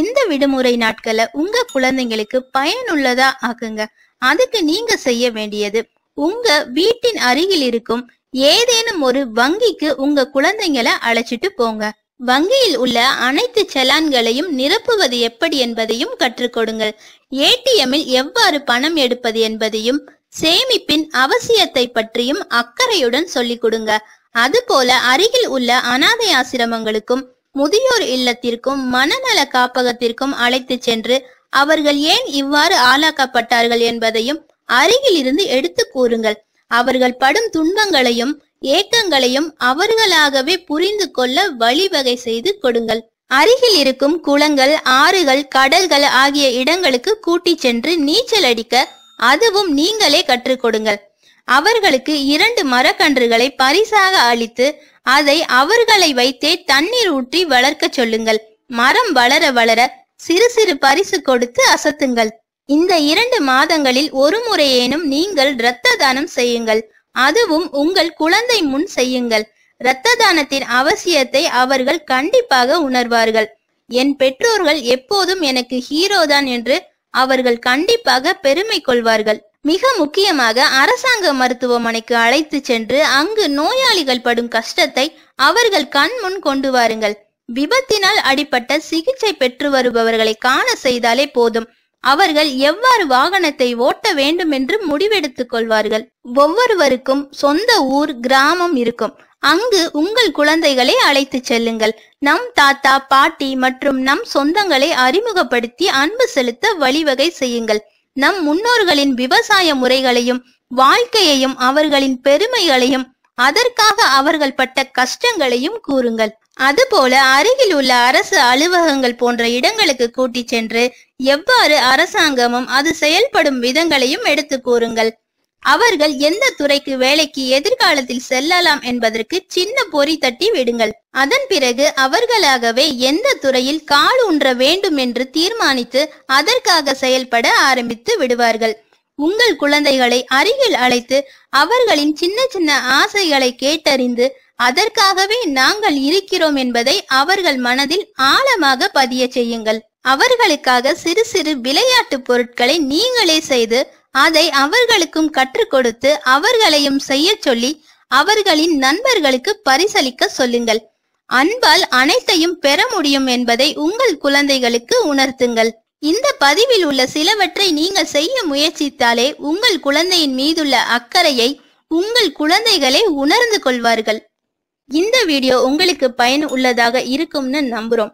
இந்த விடுமுறை நாட்களை உங்க குழந்தைங்களுக்கு பயனுள்ளதா ஆக்குங்க. அதுக்கு நீங்க செய்ய வேண்டியது உங்க வீட்டின் அருகில் இருக்கும் ஏதேனும் ஒரு வங்கிக்கு உங்க குழந்தைங்களை அழைச்சிட்டு போங்க. வங்கியில் உள்ள அனைத்து செலான்களையும் நிரப்புவது எப்படி என்பதையும் கற்றுக் கொடுங்கள். ஏடிஎம்மில் எவ்வாறு பணம் எடுப்பது என்பதையும் சேமிப்பின் அவசியத்தை பற்றியும் அக்கறையுடன் சொல்லிக் கொடுங்க. அதுபோல அருகில் உள்ள அனாதை ஆசிரமங்களுக்கும் முதியோர் இல்லத்திற்கும் மனநல காப்பகத்திற்கும் அழைத்து சென்று அவர்கள் ஏன் இவ்வாறு ஆளாக்கப்பட்டார்கள் என்பதையும் அருகில் இருந்து எடுத்து கூறுங்கள். அவர்கள் படும் துன்பங்களையும் ஏக்கங்களையும் அவர்களாகவே புரிந்து கொள்ள வழிவகை செய்து கொடுங்கள். அருகில் இருக்கும் குளங்கள் ஆறுகள் கடல்கள் ஆகிய இடங்களுக்கு கூட்டிச் சென்று நீச்சல் அடிக்க அதுவும் நீங்களே கற்றுக் கொடுங்கள். அவர்களுக்கு இரண்டு மரக்கன்றுகளை பரிசாக அளித்து அதை அவர்களை வைத்தே தண்ணீர் ஊற்றி வளர்க்க சொல்லுங்கள். மரம் வளர வளர சிறு சிறு பரிசு கொடுத்து அசத்துங்கள். இந்த இரண்டு மாதங்களில் ஒரு முறையேனும் நீங்கள் இரத்த தானம் செய்யுங்கள். அதுவும் உங்கள் குழந்தை முன் செய்யுங்கள். இரத்த தானத்தின் அவசியத்தை அவர்கள் கண்டிப்பாக உணர்வார்கள். என் பெற்றோர்கள் எப்போதும் எனக்கு ஹீரோதான் என்று அவர்கள் கண்டிப்பாக பெருமை கொள்வார்கள். மிக முக்கியமாக அரசாங்க மருத்துவமனைக்கு அழைத்து சென்று அங்கு நோயாளிகள் படும் கஷ்டத்தை அவர்கள் கண் முன் கொண்டு வாருங்கள். விபத்தினால் அடிப்பட்ட சிகிச்சை பெற்று வருபவர்களை காண செய்தாலே போதும். அவர்கள் எவ்வாறு வாகனத்தை ஓட்ட வேண்டும் என்று முடிவெடுத்துக் கொள்வார்கள். ஒவ்வொருவருக்கும் சொந்த ஊர் கிராமம் இருக்கும். அங்கு உங்கள் குழந்தைகளை அழைத்து செல்லுங்கள். நம் தாத்தா பாட்டி மற்றும் நம் சொந்தங்களை அறிமுகப்படுத்தி அன்பு செலுத்த வழிவகை செய்யுங்கள். நம் முன்னோர்களின் விவசாய முறைகளையும் வாழ்க்கையையும் அவர்களின் பெருமைகளையும் அதற்காக அவர்கள் பட்ட கஷ்டங்களையும் கூறுங்கள். அதுபோல அருகில் உள்ள அரசு அலுவலகங்கள் போன்ற இடங்களுக்கு கூட்டிச் சென்று எவ்வாறு அரசாங்கமும் அது செயல்படும் விதங்களையும் எடுத்து கூறுங்கள். அவர்கள் எந்த துறைக்கு வேலைக்கு எதிர்காலத்தில் செல்லலாம் என்பதற்கு சின்ன பொறி தட்டி விடுங்கள். அதன் பிறகு அவர்களாகவே எந்த துறையில் கால் ஊன்ற வேண்டும் என்று தீர்மானித்து அதற்காக செயல்பட ஆரம்பித்து விடுவார்கள். உங்கள் குழந்தைகளை அருகில் அழைத்து அவர்களின் சின்ன சின்ன ஆசைகளை கேட்டறிந்து அதற்காகவே நாங்கள் இருக்கிறோம் என்பதை அவர்கள் மனதில் ஆழமாக பதிய செய்யுங்கள். அவர்களுக்காக சிறு சிறு விளையாட்டு பொருட்களை நீங்களே செய்து அதை அவர்களுக்கும் கற்றுக் கொடுத்து அவர்களையும் செய்ய சொல்லி அவர்களின் நண்பர்களுக்கு பரிசளிக்க சொல்லுங்கள். அன்பால் அனைத்தையும் பெற முடியும் என்பதை உங்கள் குழந்தைகளுக்கு உணர்த்துங்கள். இந்த பதிவில் உள்ள சிலவற்றை நீங்கள் செய்ய முயற்சித்தாலே உங்கள் குழந்தையின் மீதுள்ள அக்கறையை உங்கள் குழந்தைகளே உணர்ந்து கொள்வார்கள். இந்த வீடியோ உங்களுக்கு பயன் உள்ளதாக இருக்கும்னு நம்புறோம்.